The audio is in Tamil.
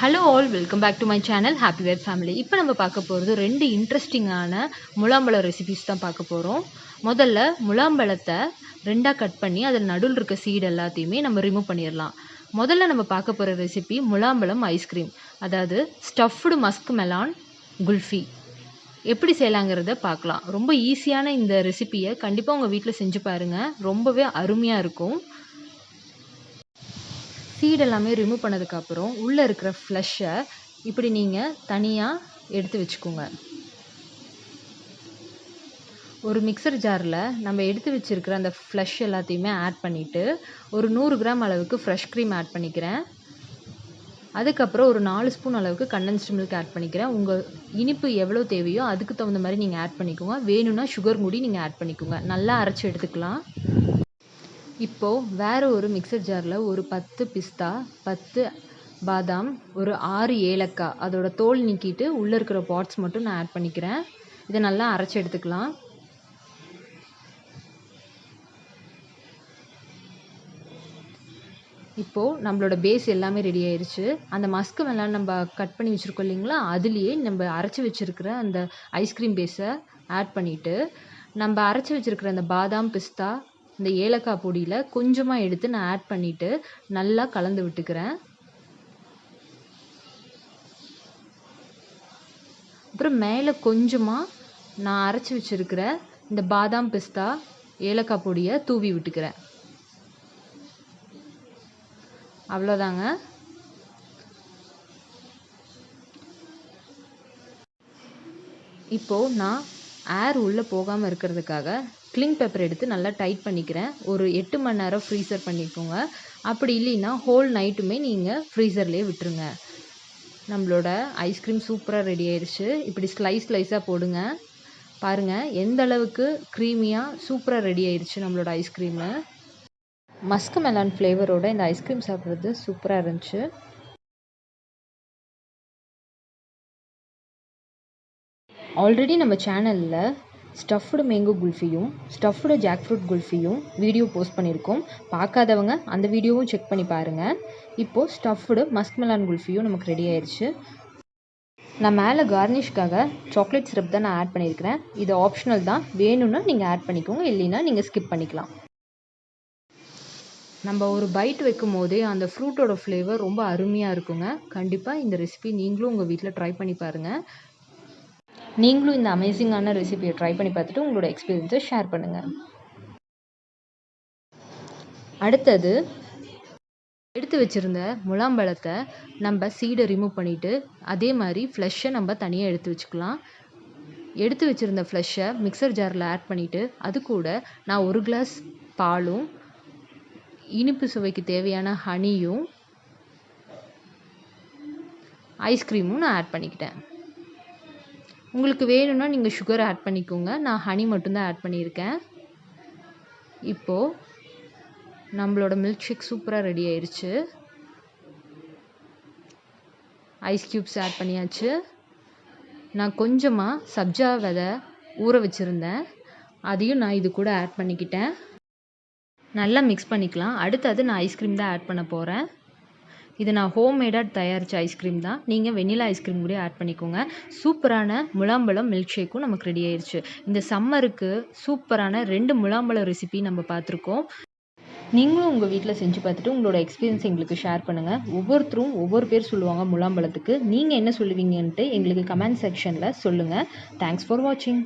Hello all welcome back to my channel happy where family இப்போ நம்ம பார்க்க போகிறது ரெண்டு இன்ட்ரெஸ்டிங்கான முலாம்பழம் ரெசிபிஸ் தான் பார்க்க போகிறோம் முதல்ல முலாம்பழத்தை ரெண்டாக கட் பண்ணி அதில் நடுவில் இருக்க சீடு எல்லாத்தையுமே நம்ம ரிமூவ் பண்ணிடலாம். முதல்ல நம்ம பார்க்க போகிற ரெசிபி முலாம்பழம் ஐஸ்கிரீம் அதாவது ஸ்டஃப்டு மஸ்க் மெலான் குல்ஃபி. எப்படி செய்யலாங்கிறத பார்க்கலாம். ரொம்ப ஈஸியான இந்த ரெசிப்பியை கண்டிப்பாக உங்கள் வீட்டில் செஞ்சு பாருங்கள் ரொம்பவே அருமையாக இருக்கும். சீட் எல்லாமே ரிமூவ் பண்ணதுக்கப்புறம் உள்ளே இருக்கிற ஃப்ளஷை இப்படி நீங்கள் தனியாக எடுத்து வச்சுக்கோங்க. ஒரு மிக்சர் ஜாரில் நம்ம எடுத்து வச்சுருக்கிற அந்த ஃப்ளஷ் எல்லாத்தையுமே ஆட் பண்ணிவிட்டு ஒரு நூறு கிராம் அளவுக்கு ஃப்ரெஷ் க்ரீம் ஆட் பண்ணிக்கிறேன். அதுக்கப்புறம் ஒரு நாலு ஸ்பூன் அளவுக்கு கண்டென்ஸ்டு மில்க் ஆட் பண்ணிக்கிறேன். உங்கள் இனிப்பு எவ்வளோ தேவையோ அதுக்கு தகுந்த மாதிரி நீங்கள் ஆட் பண்ணிக்கோங்க. வேணும்னா சுகர் மூடி நீங்கள் ஆட் பண்ணிக்கோங்க. நல்லா அரைச்சி எடுத்துக்கலாம். இப்போது வேறு ஒரு மிக்சர் ஜாரில் ஒரு பத்து பிஸ்தா பத்து பாதாம் ஒரு ஆறு ஏலக்காய் அதோட தோல் நீக்கிட்டு உள்ளே இருக்கிற பாட்ஸ் மட்டும் நான் ஆட் பண்ணிக்கிறேன். இதை நல்லா அரைச்சி எடுத்துக்கலாம். இப்போது நம்மளோட பேஸ் எல்லாமே ரெடி ஆயிடுச்சு அந்த மஸ்க்கு வெள்ளாம் நம்ம கட் பண்ணி வச்சுருக்கோம் இல்லைங்களா? அதுலேயே நம்ம அரைச்சி வச்சுருக்கிற அந்த ஐஸ்கிரீம் பேஸை ஆட் பண்ணிவிட்டு நம்ம அரைச்சி வச்சுருக்கிற அந்த பாதாம் பிஸ்தா இந்த ஏலக்காய் பொடியில் கொஞ்சமாக எடுத்து நான் ஆட் பண்ணிவிட்டு நல்லா கலந்து விட்டுக்கிறேன். அப்புறம் மேலே கொஞ்சமாக நான் அரைச்சி வச்சுருக்கிற இந்த பாதாம் பிஸ்தா ஏலக்காய் பொடியை தூவி விட்டுக்கிறேன். அவ்வளோதாங்க இப்போது நான் ஏர் உள்ளே போகாமல் இருக்கிறதுக்காக கிளிங் பேப்பர் எடுத்து நல்லா டைட் பண்ணிக்கிறேன். ஒரு எட்டு மணி நேரம் ஃப்ரீசர் பண்ணிக்கோங்க. அப்படி இல்லைன்னா ஹோல் நைட்டுமே நீங்கள் ஃப்ரீசர்லேயே விட்டுருங்க. நம்மளோட ஐஸ்கிரீம் சூப்பராக ரெடி ஆயிடுச்சு இப்படி ஸ்லைஸ் ஸ்லைஸாக போடுங்க. பாருங்கள் எந்த அளவுக்கு க்ரீமியாக சூப்பராக ரெடி ஆயிடுச்சு நம்மளோட ஐஸ்கிரீமு மஸ்க் மெலான் ஃப்ளேவரோட இந்த ஐஸ்கிரீம் சாப்பிட்றது சூப்பராக இருந்துச்சு. ஆல்ரெடி நம்ம சேனலில் ஸ்டஃப்டு மேங்கோ குல்ஃபியும் ஸ்டஃப்டு ஜாக் ஃப்ரூட் குல்ஃபியும் வீடியோ போஸ்ட் பண்ணியிருக்கோம் பார்க்காதவங்க அந்த வீடியோவும் செக் பண்ணி பாருங்கள் இப்போது ஸ்டஃப்டு மஸ்க்மெலான் குல்ஃபியும் நமக்கு ரெடி ஆயிடுச்சு நான் மேலே கார்னிஷ்காக சாக்லேட் சிரப் தான் நான் ஆட் பண்ணியிருக்கிறேன் இது ஆப்ஷனல் தான். வேணும்னா நீங்கள் ஆட் பண்ணிக்கோங்க. இல்லைன்னா நீங்கள் ஸ்கிப் பண்ணிக்கலாம். நம்ம ஒரு பைட் வைக்கும் போதே அந்த ஃப்ரூட்டோட ஃப்ளேவர் ரொம்ப அருமையாக இருக்குங்க. கண்டிப்பாக இந்த ரெசிபி நீங்களும் உங்கள் வீட்டில் ட்ரை பண்ணி பாருங்கள் நீங்களும் இந்த அமேசிங்கான ரெசிபியை ட்ரை பண்ணி பார்த்துட்டு உங்களோட எக்ஸ்பீரியன்ஸை ஷேர் பண்ணுங்கள் அடுத்தது எடுத்து வச்சுருந்த முலாம்பழத்தை நம்ம சீடை ரிமூவ் பண்ணிவிட்டு அதே மாதிரி ஃப்ளஷை நம்ம தனியாக எடுத்து வச்சுக்கலாம். எடுத்து வச்சுருந்த ஃப்ளஷை மிக்சர் ஜாரில் ஆட் பண்ணிவிட்டு அது கூட நான் ஒரு கிளாஸ் பாலும் இனிப்பு சுவைக்கு தேவையான ஹனியும் ஐஸ்கிரீமும் நான் ஆட் பண்ணிக்கிட்டேன். உங்களுக்கு வேணும்னா நீங்கள் சுகர் ஆட் பண்ணிக்கோங்க. நான் ஹனி மட்டும்தான் ஆட் பண்ணியிருக்கேன். இப்போது நம்மளோட மில்க் ஷேக் சூப்பராக ரெடி ஆயிடுச்சு ஐஸ் க்யூப்ஸ் ஆட் பண்ணியாச்சு. நான் கொஞ்சமாக சப்ஜா விதை ஊற வச்சுருந்தேன். அதையும் நான் இது கூட ஆட் பண்ணிக்கிட்டேன். நல்லா மிக்ஸ் பண்ணிக்கலாம். அடுத்தது நான் ஐஸ்கிரீம் தான் ஆட் பண்ண போகிறேன் இது நான் ஹோம்மேடாக தயாரித்த ஐஸ்கிரீம் தான். நீங்கள் வெண்ணிலா ஐஸ்கிரீம் கூட ஆட் பண்ணிக்கோங்க. சூப்பரான முலாம்பழம் மில்க் ஷேக்கும் நமக்கு ரெடி ஆயிடுச்சு இந்த சம்மருக்கு சூப்பரான ரெண்டு முலாம்பழம் ரெசிபி நம்ம பார்த்துருக்கோம். நீங்களும் உங்கள் வீட்டில் செஞ்சு பார்த்துட்டு உங்களோட எக்ஸ்பீரியன்ஸ் எங்களுக்கு ஷேர் பண்ணுங்கள் ஒவ்வொருத்தரும் ஒவ்வொரு பேர் சொல்லுவாங்க முலாம்பழத்துக்கு. நீங்கள் என்ன சொல்லுவீங்கன்ட்டு எங்களுக்கு கமெண்ட் செக்ஷனில் சொல்லுங்கள் தேங்க்ஸ் ஃபார் வாட்சிங்